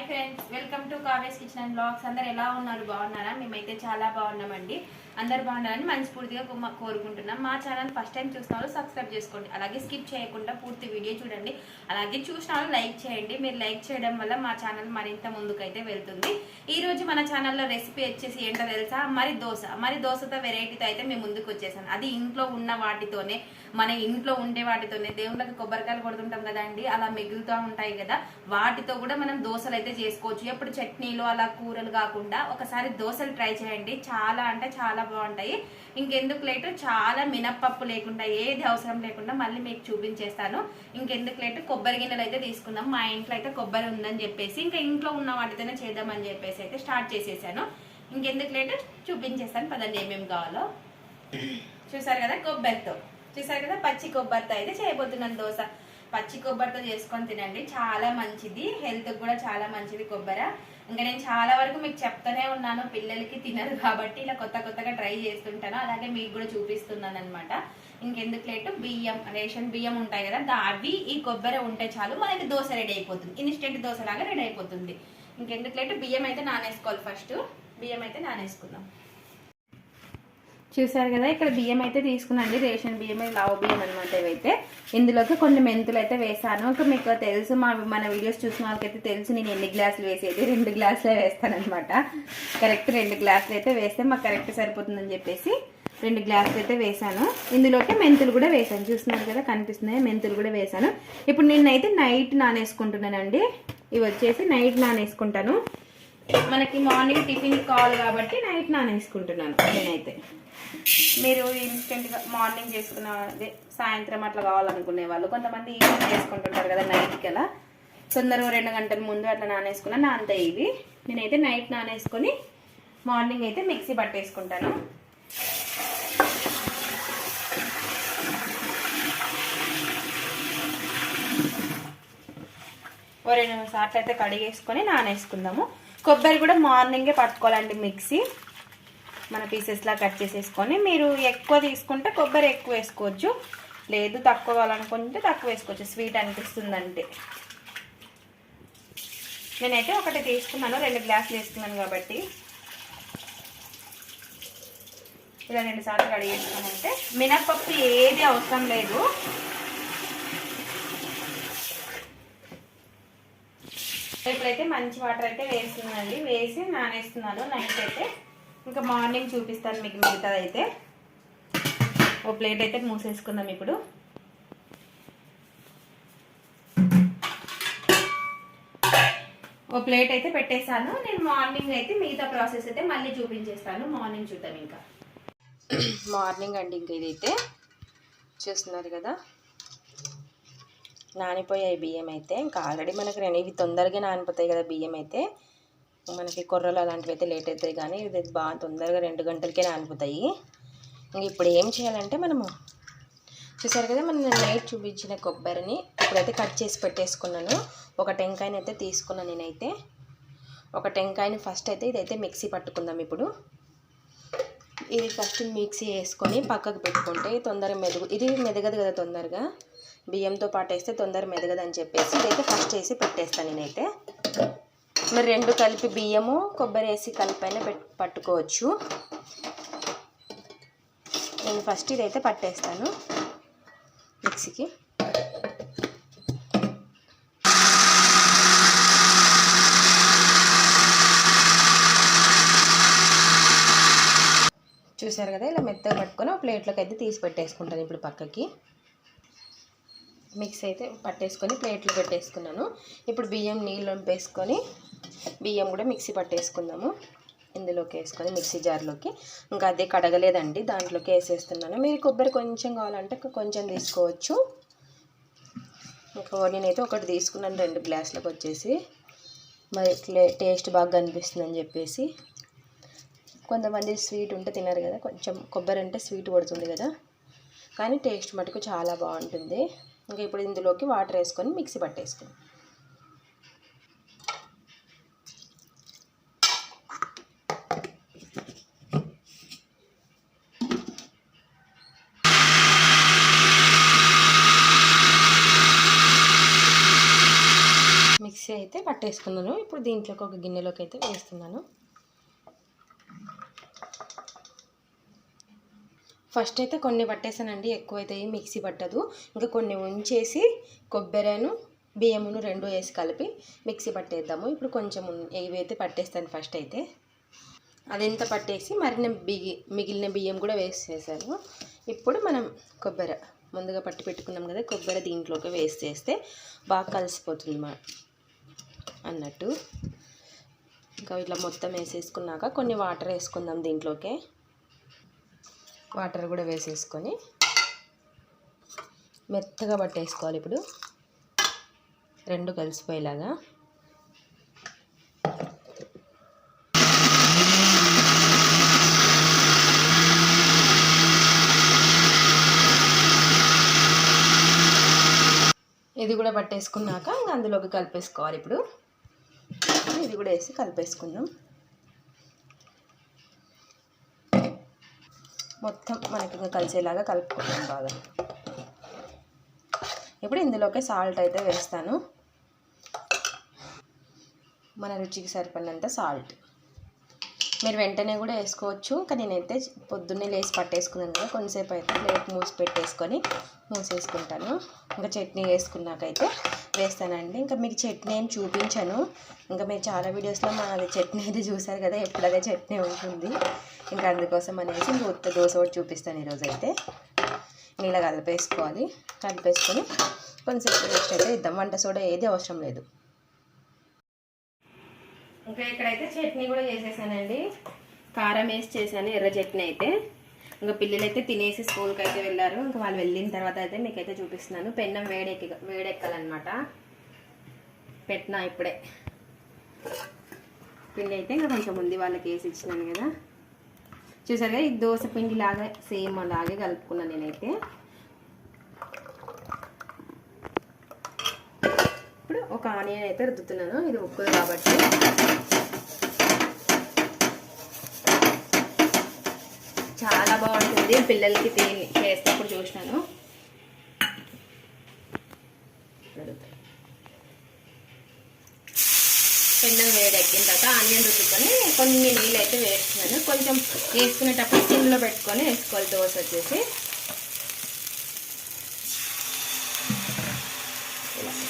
Hi friends welcome to కావేస్ kitchen and blogs. అందరు ఎలా ఉన్నారు? బాగున్నారా? మేమైతే చాలా బాగున్నామండి. అందరు బాగున్నారని మనస్ఫూర్తిగా కోరుకుంటున్నాం. మా ఛానల్ ఫస్ట్ టైం చూసిన వాళ్ళు సబ్స్క్రైబ్ చేసుకోండి. అలాగే స్కిప్ చేయకుండా పూర్తి వీడియో చూడండి. అలాగే చూసిన లైక్ చేయండి. మీరు లైక్ చేయడం వల్ల మా ఛానల్ మరింత ముందుకైతే వెళ్తుంది. ఈ రోజు మన ఛానల్లో రెసిపీ వచ్చేసి ఏంటో తెలుసా? మరి దోశ. మరి దోశతో వెరైటీతో అయితే మేము ముందుకు వచ్చేసాను అది ఇంట్లో ఉన్న వాటితోనే మన ఇంట్లో ఉండే వాటితోనే దేవుళ్ళకి కొబ్బరికాయలు కొడుతుంటాం కదండి అలా మిగులుతూ ఉంటాయి కదా. వాటితో కూడా మనం దోశలు అయితే చేసుకోవచ్చు. ఎప్పుడు చట్నీలు అలా కూరలు కాకుండా ఒకసారి దోశలు ట్రై చేయండి. చాలా అంటే చాలా బాగుంటాయి. ఇంకెందుకు లేటు? చాలా మినప్పప్పు లేకుండా ఏది అవసరం లేకుండా మళ్ళీ మీకు చూపించేస్తాను. ఇంకెందుకు లేటు? కొబ్బరి గిన్నెలు అయితే తీసుకుందాం. మా ఇంట్లో అయితే కొబ్బరి ఉందని చెప్పేసి ఇంకా ఇంట్లో ఉన్న వాటితోనే చేద్దామని చెప్పేసి అయితే స్టార్ట్ చేసేసాను. ఇంకెందుకు లేటు? చూపించేస్తాను. పదండి ఏమేమి కావాలో. చూసారు కదా కొబ్బరితో? చూసారు కదా? పచ్చి కొబ్బరితో అయితే చేయబోతున్నాను దోశ. పచ్చి కొబ్బరితో చేసుకొని తినండి. చాలా మంచిది. హెల్త్కి కూడా చాలా మంచిది కొబ్బరి. ఇంకా నేను చాలా వరకు మీకు చెప్తూనే ఉన్నాను. పిల్లలకి తినరు కాబట్టి ఇలా కొత్త కొత్తగా ట్రై చేస్తుంటాను. అలాగే మీకు కూడా చూపిస్తున్నాను అనమాట ఇంకెందుకు లేటు? బియ్యం రేషన్ బియ్యం ఉంటాయి కదా దా- అవి ఈ కొబ్బరి ఉంటే చాలు. మనకి దోశ రెడీ అయిపోతుంది. ఇన్స్టెంట్ దోశ లాగా రెడీ అయిపోతుంది. ఇంకెందుకు లేటు? బియ్యం అయితే నానేసుకోవాలి ఫస్ట్ బియ్యం అయితే నానేసుకుందాం. చూసారు కదా ఇక్కడ బియ్యం అయితే తీసుకున్నాండి రేషన్ బియ్యం లావు బియ్యం అనమాట ఇవైతే. ఇందులోకి కొన్ని మెంతులు అయితే వేసాను. ఇంకా మీకు తెలుసు మా మన వీడియోస్ చూసిన వాళ్ళకైతే తెలుసు నేను ఎన్ని గ్లాసులు వేసేది రెండు గ్లాసులే వేస్తానమాట కరెక్ట్ రెండు గ్లాసులు అయితే వేస్తే మాకు కరెక్ట్ సరిపోతుందని చెప్పేసి రెండు గ్లాసులు అయితే వేసాను. ఇందులోకి మెంతులు కూడా వేసాను. చూస్తున్నారు కదా కనిపిస్తున్నాయి? మెంతులు కూడా వేసాను. ఇప్పుడు నేనైతే నైట్ నానేసుకుంటున్నానండి. ఇవి వచ్చేసి నైట్ నానేసుకుంటాను. మనకి మార్నింగ్ టిఫిన్ కావాలి కాబట్టి నైట్ నానేసుకుంటున్నాను నేనైతే. మీరు ఇన్స్టెంట్గా మార్నింగ్ చేసుకున్న అదే సాయంత్రం అట్లా కావాలనుకునే వాళ్ళు కొంతమంది ఈవినింగ్ చేసుకుంటుంటారు కదా నైట్కి అలా తొందరగా రెండు గంటల ముందు అట్లా నానేసుకున్నా అంత ఇవి. నేనైతే నైట్ నానేసుకొని మార్నింగ్ అయితే మిక్సీ పట్టేసుకుంటాను. ఓ రెండు సార్లు అయితే కడిగేసుకొని నానేసుకుందాము. కొబ్బరి కూడా మార్నింగే పట్టుకోవాలండి మిక్సీ. మన పీసెస్లా కట్ చేసేసుకొని మీరు ఎక్కువ తీసుకుంటే కొబ్బరి ఎక్కువ వేసుకోవచ్చు. లేదు తక్కువ కావాలనుకుంటే తక్కువ వేసుకోవచ్చు. స్వీట్ అనిపిస్తుందంటే. నేనైతే ఒకటి తీసుకున్నాను రెండు గ్లాసులు వేసుకున్నాను కాబట్టి. ఇలా రెండు సార్లు కడిగేసుకున్నానంటే మినప్పప్పు ఏది అవసరం లేదు. ఇప్పుడైతే మంచి వాటర్ అయితే వేస్తుందండి. వేసి నానేస్తున్నాను నైట్ అయితే. ఇంకా మార్నింగ్ చూపిస్తాను మీకు మిగతాది అయితే ఓ ప్లేట్ అయితే మూసేసుకుందాం ఇప్పుడు. ఓ ప్లేట్ అయితే పెట్టేశాను. నేను మార్నింగ్ అయితే మిగతా ప్రాసెస్ అయితే మళ్ళీ చూపించేస్తాను. మార్నింగ్ చూద్దాం ఇంకా. మార్నింగ్ అండి ఇంకా ఇదైతే. చూస్తున్నారు కదా. నానిపోయాయి బియ్యం అయితే. ఇంకా ఆల్రెడీ మనకి రెండు ఇవి తొందరగా నానిపోతాయి కదా బియ్యం అయితే. మనకి కొర్రలు అలాంటివి అయితే లేట్ అవుతాయి కానీ ఇది బాగా తొందరగా రెండు గంటలకే నానిపోతాయి. ఇంక ఇప్పుడు ఏం చేయాలంటే మనము చూసారు కదా మనం నైట్ చూపించిన కొబ్బరిని ఇప్పుడైతే కట్ చేసి పెట్టేసుకున్నాను. ఒక టెంకాయని అయితే తీసుకున్నాను నేనైతే. ఒక టెంకాయని ఫస్ట్ అయితే ఇదైతే మిక్సీ పట్టుకుందాం ఇప్పుడు. ఇది ఫస్ట్ మిక్సీ వేసుకొని పక్కకు పెట్టుకుంటే తొందరగా మెదుగు ఇది మెదగదు కదా తొందరగా. బియ్యంతో పాటు వేస్తే తొందర మెదగదని చెప్పేసి ఇదైతే ఫస్ట్ వేసి పెట్టేస్తాను నేనైతే. మరి రెండు కలిపి బియ్యము కొబ్బరి వేసి కలిపైన పెట్ పట్టుకోవచ్చు. నేను ఫస్ట్ ఇదైతే పట్టేస్తాను మిక్సీకి. చూసారు కదా ఇలా మెత్తగా పట్టుకొని ప్లేట్లోకి అయితే తీసి పెట్టేసుకుంటాను ఇప్పుడు పక్కకి. మిక్స్ అయితే పట్టేసుకొని ప్లేట్లో పెట్టేసుకున్నాను. ఇప్పుడు బియ్యం నీళ్ళు వేసుకొని బియ్యం కూడా మిక్సీ పట్టేసుకుందాము. ఇందులోకి వేసుకొని మిక్సీ జార్లోకి. ఇంకా అదే కడగలేదండి దాంట్లోకి వేసేస్తున్నాను. మీరు కొబ్బరి కొంచెం కావాలంటే కొంచెం తీసుకోవచ్చు. ఇంకా నేనైతే ఒకటి తీసుకున్నాను రెండు గ్లాసులకు వచ్చేసి. మరి టేస్ట్ బాగా కనిపిస్తుందని చెప్పేసి. కొంతమంది స్వీట్ ఉంటే తినరు కదా కొంచెం కొబ్బరి అంటే స్వీట్ పడుతుంది కదా. కానీ టేస్ట్ మటుకు చాలా బాగుంటుంది. ఇంకా ఇప్పుడు ఇందులోకి వాటర్ వేసుకొని మిక్సీ పట్టేసుకుని. మిక్సీ అయితే పట్టేసుకున్నాను. ఇప్పుడు దీంట్లోకి ఒక గిన్నెలోకి అయితే వేస్తున్నాను. ఫస్ట్ అయితే కొన్ని పట్టేసానండి ఎక్కువైతే మిక్సీ పట్టదు. ఇంకా కొన్ని ఉంచేసి కొబ్బరిను బియ్యమును రెండు వేసి కలిపి మిక్సీ పట్టేద్దాము. ఇప్పుడు కొంచెం ఇవైతే పట్టేస్తాను ఫస్ట్ అయితే అదంతా పట్టేసి మరిన బిగి మిగిలిన బియ్యం కూడా వేసేసాను. ఇప్పుడు మనం కొబ్బరి ముందుగా పట్టి పెట్టుకున్నాం కదా కొబ్బరి దీంట్లోకి వేస్ట్ చేస్తే బాగా కలిసిపోతుంది మా అన్నట్టు. ఇంకా ఇట్లా మొత్తం వేసేసుకున్నాక కొన్ని వాటర్ వేసుకుందాం దీంట్లోకి. వాటర్ కూడా వేసేసుకొని మెత్తగా పట్టేసుకోవాలి ఇప్పుడు. రెండు కలిసిపోయేలాగా. ఇది కూడా పట్టేసుకున్నాక ఇంకా అందులోకి కలిపేసుకోవాలి ఇప్పుడు. ఇది కూడా వేసి కలిపేసుకుందాం. మొత్తం మనకి ఇంకా కలిసేలాగా కలుపుకుంటాం బాగా. ఇప్పుడు ఇందులోకి సాల్ట్ అయితే వేస్తాను. మన రుచికి సరిపడినంత సాల్ట్ మీరు వెంటనే కూడా వేసుకోవచ్చు. కానీ నేనైతే పొద్దున్నే లేచి పట్టేసుకున్నాను కదా కొంతసేపు అయితే ప్లేట్ మూసి పెట్టేసుకొని మూసేసుకుంటాను. ఇంకా చట్నీ వేసుకున్నాకైతే వేస్తానండి. ఇంకా మీకు చట్నీ ఏం చూపించాను. ఇంకా మీరు చాలా వీడియోస్లో మా చట్నీ అయితే చూసారు కదా ఎప్పుడు అదే చట్నీ ఉంటుంది. ఇంకా అందుకోసం అనేసి ఇంకా ఉత్త దోశ కూడా చూపిస్తాను ఈరోజు అయితే ఇలా కలిపేసుకోవాలి. కలిపేసుకొని కొంచెంసేపు రెస్ట్ అయితే ఇద్దాం. వంట సోడా ఏది అవసరం లేదు. ఇంకా ఇక్కడైతే చట్నీ కూడా చేసేసానండి. కారం వేసి చేశాను ఎర్ర చట్నీ అయితే. ఇంకా పిల్లలు అయితే తినేసి స్కూల్కి అయితే వెళ్ళారు. ఇంకా వాళ్ళు వెళ్ళిన తర్వాత అయితే మీకైతే చూపిస్తున్నాను. పెన్నం వేడెక్కి వేడెక్కాలన్నమాట. పెట్టినా ఇప్పుడే. పిండి అయితే ఇంకా కొంచెం ముందు వాళ్ళకి వేసి ఇచ్చినాను కదా. చూసారుగా ఈ దోశ పిండి లాగా సేమ్ అలాగే కలుపుకున్నాను నేనైతే. ఇప్పుడు ఒక ఆనియన్ అయితే రుద్దుతున్నాను. ఇది ఉక్కుదు కాబట్టి. చాలా బాగుంటుంది. పిల్లలకి తిని చేసేటప్పుడు చూసినాను. పెన్నం వేడెక్కిన తర్వాత ఆనియన్ రుద్దుకొని కొన్ని నీళ్ళు అయితే వేస్తున్నాను. కొంచెం వేసుకునేటప్పుడు సిమ్లో పెట్టుకొని వేసుకోవాలి. దోశ వచ్చేసి.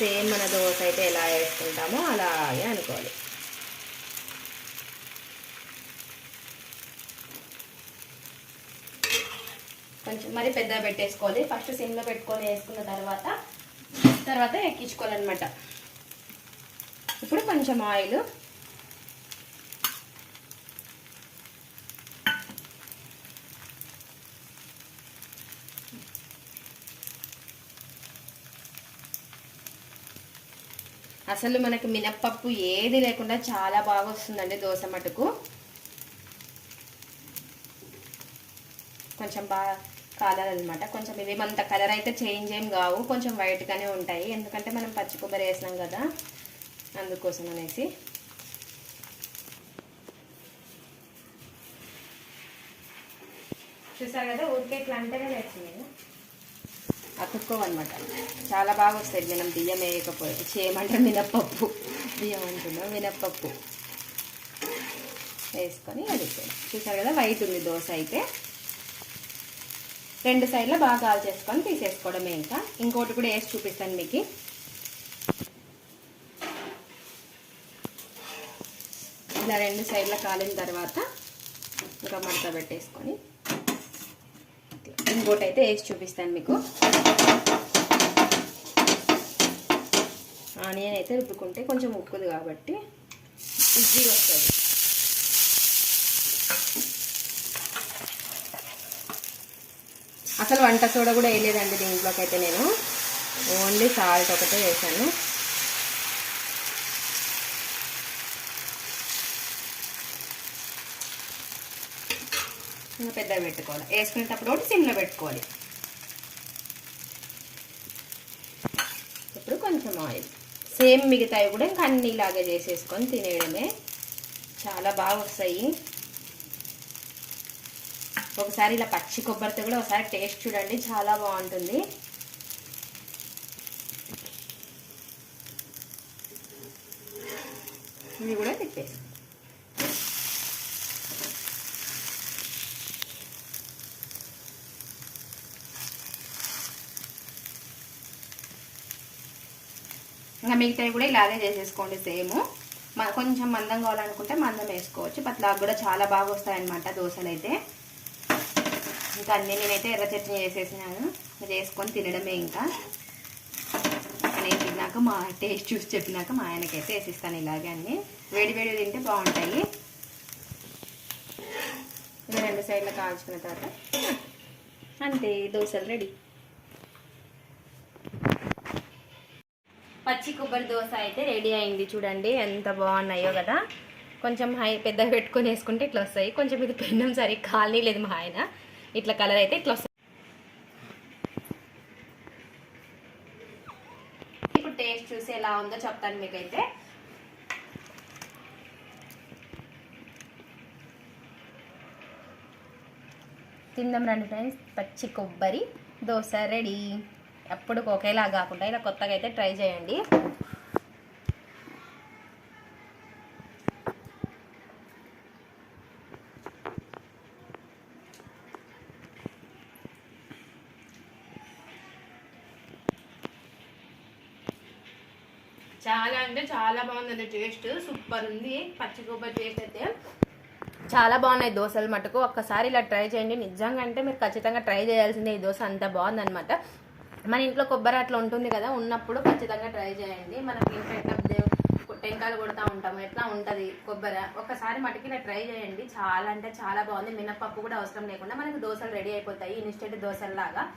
సేమ్ మన దోశ అయితే ఎలా వేసుకుంటామో అలాగే అనుకోవాలి. కొంచెం మరి పెద్దగా పెట్టేసుకోవాలి. ఫస్ట్ సిమ్లో పెట్టుకొని వేసుకున్న తర్వాత తర్వాత ఎక్కించుకోవాలన్నమాట. ఇప్పుడు కొంచెం ఆయిల్ అసలు మనకి మినప్పప్పు ఏది లేకుండా చాలా బాగా వస్తుందండి దోశ మటుకు. కొంచెం బాగా కాలాలన్నమాట. కొంచెం ఇవేమంత కలర్ అయితే చేంజ్ ఏం కావు. కొంచెం వైట్గానే ఉంటాయి. ఎందుకంటే మనం పచ్చి కొబ్బరి వేసినాం కదా. అందుకోసం అనేసి. చూసారు కదా ఊరికే ఇట్లా అంటేనే వేసింది అతుక్కోవన్నమాట. చాలా బాగా వస్తాయి మనం బియ్యం వేయకపోతే. చేయమంటే మినప్పప్పు. బియ్యం అంటున్నాం మినప్పప్పు. వేసుకొని అది చూసారు కదా వైట్ ఉంది దోశ అయితే. రెండు సైడ్లో బాగా కాల్ చేసుకొని తీసేసుకోవడమే ఇంకా. ఇంకోటి కూడా వేసి చూపిస్తాను మీకు. ఇలా రెండు సైడ్ల కాలిన తర్వాత ఇంకా మడత పెట్టేసుకొని బోట్ అయితే వేసి చూపిస్తాను మీకు. ఆనియన్ అయితే రుబ్బుకుంటే కొంచెం ఉక్కుది కాబట్టి ఈజీగా వస్తుంది. అసలు వంట సోడా కూడా వేయలేదండి దీంట్లోకి అయితే నేను. ఓన్లీ సాల్ట్ ఒకటే వేసాను. ఇంకా పెద్దగా పెట్టుకోవాలి. వేసుకునేటప్పుడు ఒకటి సిమ్లో పెట్టుకోవాలి. ఇప్పుడు కొంచెం ఆయిల్. సేమ్ మిగతాయి కూడా ఇంకా అన్ని ఇలాగే చేసేసుకొని తినేయడమే. చాలా బాగా వస్తాయి. ఒకసారి ఇలా పచ్చి కొబ్బరితో కూడా ఒకసారి టేస్ట్ చూడండి చాలా బాగుంటుంది. ఇది కూడా తిప్పేసి మిగతావి కూడా ఇలాగే చేసేసుకోండి సేమ్. కొంచెం మందం కావాలనుకుంటే మందం వేసుకోవచ్చు. పట్లాగా కూడా చాలా బాగా వస్తాయన్నమాట దోశలు అయితే ఇంకా అన్నీ నేనైతే ఎర్ర చట్నీ చేసేసినాను. చేసుకొని తినడమే ఇంకా. నేను తిన్నాక మా టేస్ట్ చూసి చెప్పినాక మా ఆయనకైతే వేసిస్తాను ఇలాగే అన్ని. వేడి వేడి తింటే బాగుంటాయి. రెండు సైడ్లు కాల్చుకున్న తర్వాత అంతే దోశలు రెడీ. పచ్చి కొబ్బరి దోశ అయితే రెడీ అయింది చూడండి ఎంత బాగున్నాయో కదా. కొంచెం హై పెద్దగా పెట్టుకొని వేసుకుంటే ఇట్లా వస్తాయి. కొంచెం ఇది పెన్నం సరే ఖాళీ లేదు మా ఆయన. ఇట్లా కలర్ అయితే ఇట్లా వస్తాయి. ఇప్పుడు టేస్ట్ చూసి ఎలా ఉందో చెప్తాను మీకైతే. తిందాం రండి ఫ్రెండ్స్. పచ్చి కొబ్బరి దోశ రెడీ. అప్పుడు ఒకేలా కాకుండా ఇలా కొత్తగా అయితే ట్రై చేయండి. చాలా అంటే చాలా బాగుందండి టేస్ట్ సూపర్ ఉంది. పచ్చి కొబ్బరి టేస్ట్ అయితే. చాలా బాగున్నాయి దోశలు మటుకు. ఒక్కసారి ఇలా ట్రై చేయండి. నిజంగా అంటే మీరు ఖచ్చితంగా ట్రై చేయాల్సిందే ఈ దోశ. అంత బాగుందన్నమాట. మన ఇంట్లో కొబ్బరి అట్లా ఉంటుంది కదా ఉన్నప్పుడు ఖచ్చితంగా ట్రై చేయండి. మనకి ఇంట్లో ఎట్లా దేవ్- టెంకాయలు కొడతా ఉంటాము. ఎట్లా ఉంటుంది కొబ్బరి? ఒకసారి మటుకి ఇలా ట్రై చేయండి. చాలా అంటే చాలా బాగుంది. మినప్పప్పు కూడా అవసరం లేకుండా మనకి దోశలు రెడీ అయిపోతాయి. ఇన్స్టెంట్ దోశల్లాగా.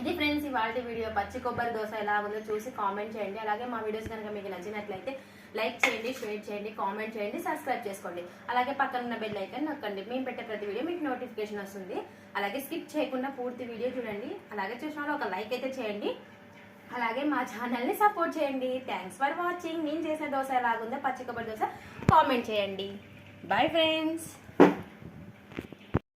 ఇది ఫ్రెండ్స్ ఇవాళ వీడియో పచ్చి కొబ్బరి దోశ ఎలా ఉందో చూసి కామెంట్ చేయండి. అలాగే మా వీడియోస్ కనుక మీకు నచ్చినట్లయితే లైక్ చేయండి షేర్ చేయండి కామెంట్ చేయండి సబ్స్క్రైబ్ చేసుకోండి. అలాగే పక్కన ఉన్న బెల్ ఐకన్ నొక్కండి. మేము పెట్టే ప్రతి వీడియో మీకు నోటిఫికేషన్ వస్తుంది. అలాగే స్కిప్ చేయకుండా పూర్తి వీడియో చూడండి. అలాగే చూసిన ఒక లైక్ అయితే చేయండి. అలాగే మా ఛానల్ని సపోర్ట్ చేయండి. థ్యాంక్స్ ఫర్ వాచింగ్ నేను చేసిన దోశ ఎలాగుందో పచ్చి కొబ్బరి దోశ కామెంట్ చేయండి. Bye friends